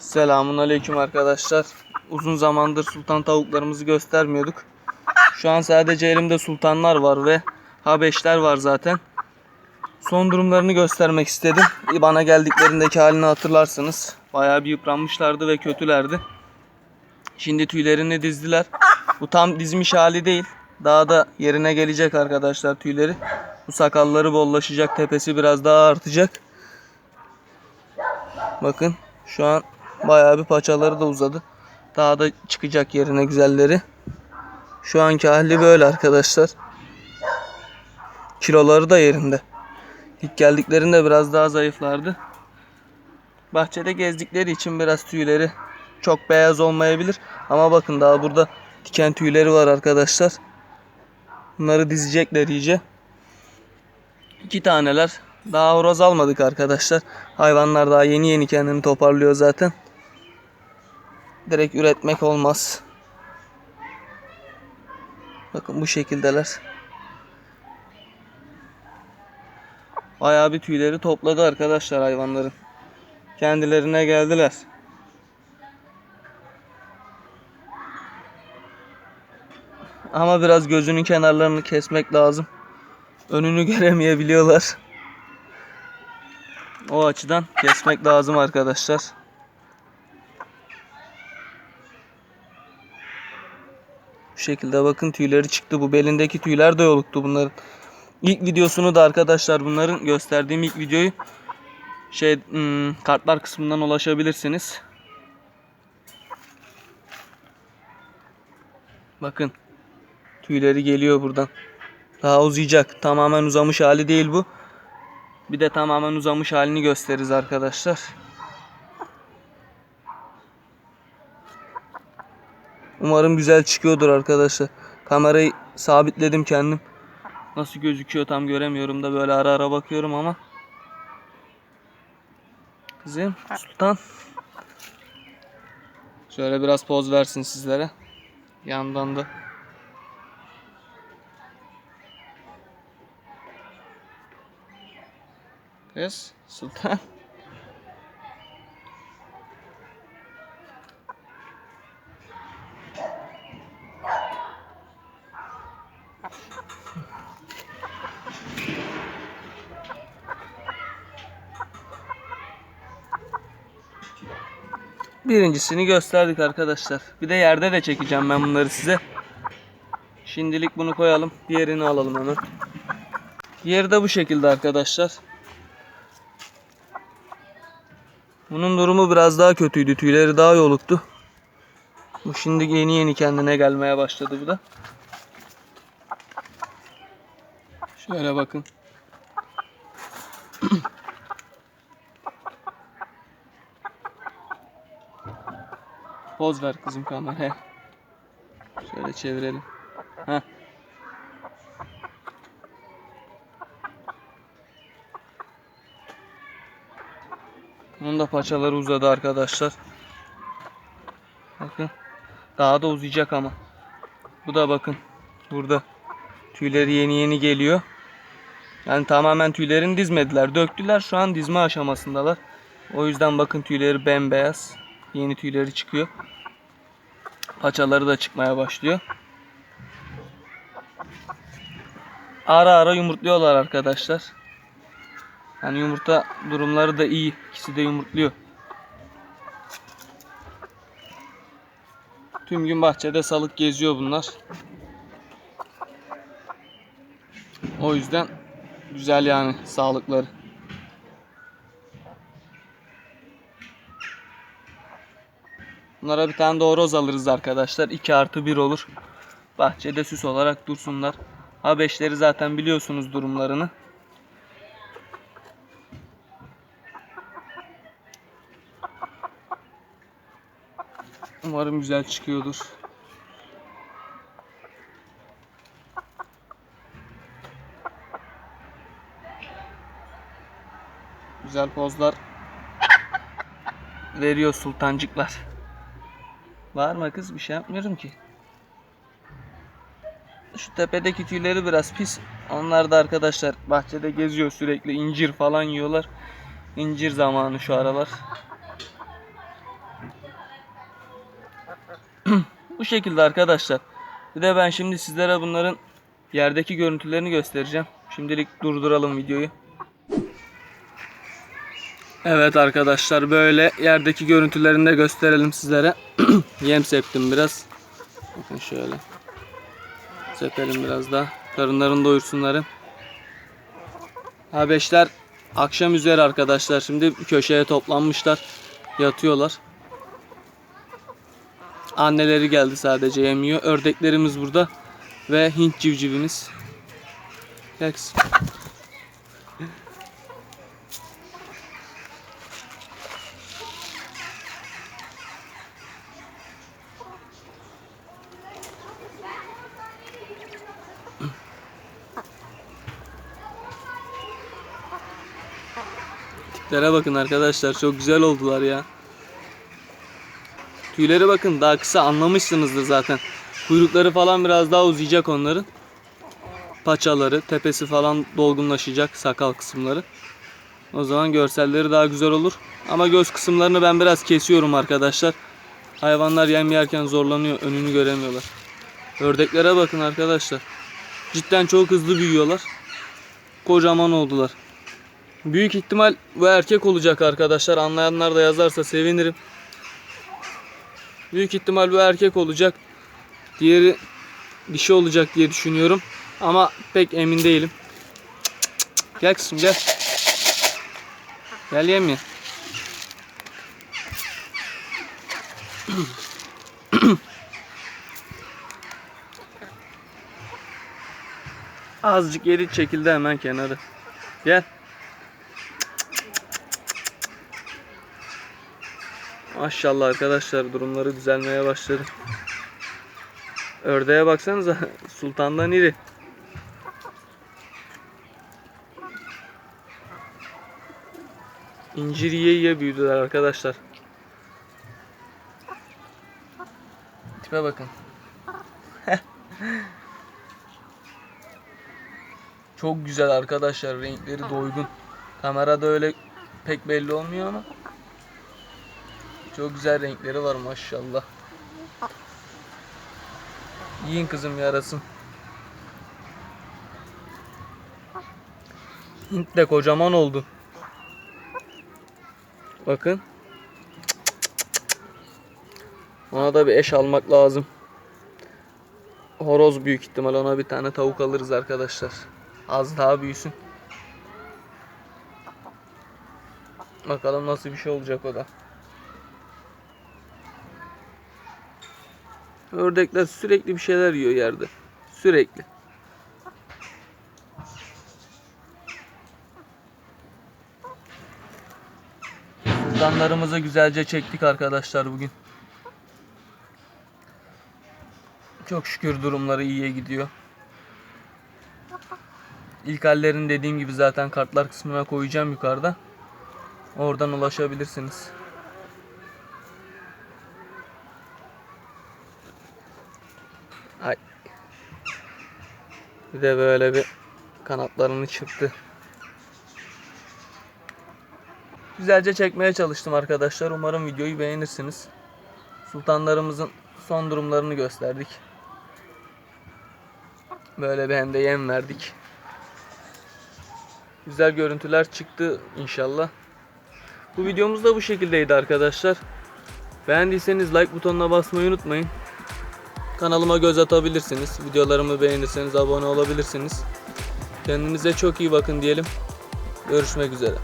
Selamun aleyküm arkadaşlar. Uzun zamandır sultan tavuklarımızı göstermiyorduk. Şu an sadece elimde sultanlar var ve habeşler var zaten. Son durumlarını göstermek istedim. Bana geldiklerindeki halini hatırlarsınız. Bayağı bir yıpranmışlardı ve kötülerdi. Şimdi tüylerini dizdiler. Bu tam dizmiş hali değil. Daha da yerine gelecek arkadaşlar tüyleri. Bu sakalları bollaşacak. Tepesi biraz daha artacak. Bakın şu an bayağı bir paçaları da uzadı. Daha da çıkacak yerine güzelleri. Şu anki hali böyle arkadaşlar. Kiloları da yerinde. İlk geldiklerinde biraz daha zayıflardı. Bahçede gezdikleri için biraz tüyleri çok beyaz olmayabilir. Ama bakın daha burada diken tüyleri var arkadaşlar. Bunları dizecekler iyice. İki taneler. Daha horoz almadık arkadaşlar. Hayvanlar daha yeni yeni kendini toparlıyor zaten. Direkt üretmek olmaz. Bakın bu şekildeler. Bayağı bir tüyleri topladı arkadaşlar hayvanların. Kendilerine geldiler. Ama biraz gözünün kenarlarını kesmek lazım. Önünü göremeyebiliyorlar. O açıdan kesmek lazım arkadaşlar. Bu şekilde bakın tüyleri çıktı. Bu belindeki tüyler de yoluktu bunların. İlk videosunu da arkadaşlar bunların gösterdiğim ilk videoyu şey hmm, kartlar kısmından ulaşabilirsiniz. Bakın tüyleri geliyor buradan. Daha uzayacak. Tamamen uzamış hali değil bu. Bir de tamamen uzamış halini gösteririz arkadaşlar. Umarım güzel çıkıyordur arkadaşlar. Kamerayı sabitledim kendim. Nasıl gözüküyor tam göremiyorum da böyle ara ara bakıyorum ama. Kızım Sultan. Şöyle biraz poz versin sizlere. Yandan da. Kız Sultan. Birincisini gösterdik arkadaşlar. Bir de yerde de çekeceğim ben bunları size. Şimdilik bunu koyalım. Diğerini alalım hemen. Diğeri de bu şekilde arkadaşlar. Bunun durumu biraz daha kötüydü. Tüyleri daha yoluktu. Bu şimdi yeni yeni kendine gelmeye başladı bu da. Şöyle bakın. Poz ver kızım kameraya. Şöyle çevirelim. Heh. Bunun da paçaları uzadı arkadaşlar. Bakın. Daha da uzayacak ama. Bu da bakın. Burada. Tüyleri yeni yeni geliyor. Yani tamamen tüylerini dizmediler. Döktüler. Şu an dizme aşamasındalar. O yüzden bakın tüyleri bembeyaz. Yeni tüyleri çıkıyor. Paçaları da çıkmaya başlıyor. Ara ara yumurtluyorlar arkadaşlar. Yani yumurta durumları da iyi. İkisi de yumurtluyor. Tüm gün bahçede salık geziyor bunlar. O yüzden güzel yani sağlıkları. Bunlara bir tane de horoz alırız arkadaşlar. 2 artı 1 olur. Bahçede süs olarak dursunlar. Habeşleri zaten biliyorsunuz durumlarını. Umarım güzel çıkıyordur. Güzel pozlar veriyor sultancıklar. Bağırma kız bir şey yapmıyorum ki. Şu tepedeki tüyleri biraz pis. Onlar da arkadaşlar bahçede geziyor sürekli incir falan yiyorlar. İncir zamanı şu aralar. Bu şekilde arkadaşlar. Bir de ben şimdi sizlere bunların yerdeki görüntülerini göstereceğim. Şimdilik durduralım videoyu. Evet arkadaşlar böyle yerdeki görüntülerini de gösterelim sizlere. Yem septim biraz. Bakın şöyle. Sepelim biraz daha. Karınlarını doyursunlar. Habeşler akşam üzeri arkadaşlar. Şimdi köşeye toplanmışlar. Yatıyorlar. Anneleri geldi sadece yemiyor. Ördeklerimiz burada. Ve Hint civcivimiz. Rex. Tiplere bakın arkadaşlar. Çok güzel oldular ya. Tüyleri bakın daha kısa anlamışsınızdır zaten. Kuyrukları falan biraz daha uzayacak onların. Paçaları, tepesi falan dolgunlaşacak sakal kısımları. O zaman görselleri daha güzel olur. Ama göz kısımlarını ben biraz kesiyorum arkadaşlar. Hayvanlar yem yerken zorlanıyor, önünü göremiyorlar. Ördeklere bakın arkadaşlar. Cidden çok hızlı büyüyorlar. Kocaman oldular. Büyük ihtimal bu erkek olacak arkadaşlar. Anlayanlar da yazarsa sevinirim. Büyük ihtimal bu erkek olacak. Diğeri dişi olacak diye düşünüyorum. Ama pek emin değilim. Gel kızım gel. Gel yem ye. Azıcık yeri çekildi hemen kenarı. Gel. Maşallah arkadaşlar durumları düzelmeye başladı. Ördeğe baksanıza sultandan iri. İncir yiye yiye büyüdüler arkadaşlar. Tipe bakın. Çok güzel arkadaşlar renkleri doygun. Kamerada öyle pek belli olmuyor ama çok güzel renkleri var maşallah. Yiyin kızım yarasın. Hint de kocaman oldu. Bakın. Ona da bir eş almak lazım. Horoz büyük ihtimal ona bir tane tavuk alırız arkadaşlar. Az daha büyüsün. Bakalım nasıl bir şey olacak o da. Ördekler sürekli bir şeyler yiyor yerde. Sürekli. Sultanlarımızı güzelce çektik arkadaşlar bugün. Çok şükür durumları iyiye gidiyor. İlk hallerini dediğim gibi zaten kartlar kısmına koyacağım yukarıda. Oradan ulaşabilirsiniz. Bir de böyle bir kanatlarını çırptı. Güzelce çekmeye çalıştım arkadaşlar. Umarım videoyu beğenirsiniz. Sultanlarımızın son durumlarını gösterdik. Böyle bir hem de yem verdik. Güzel görüntüler çıktı inşallah. Bu videomuz da bu şekildeydi arkadaşlar. Beğendiyseniz like butonuna basmayı unutmayın. Kanalıma göz atabilirsiniz. Videolarımı beğenirseniz abone olabilirsiniz. Kendinize çok iyi bakın diyelim. Görüşmek üzere.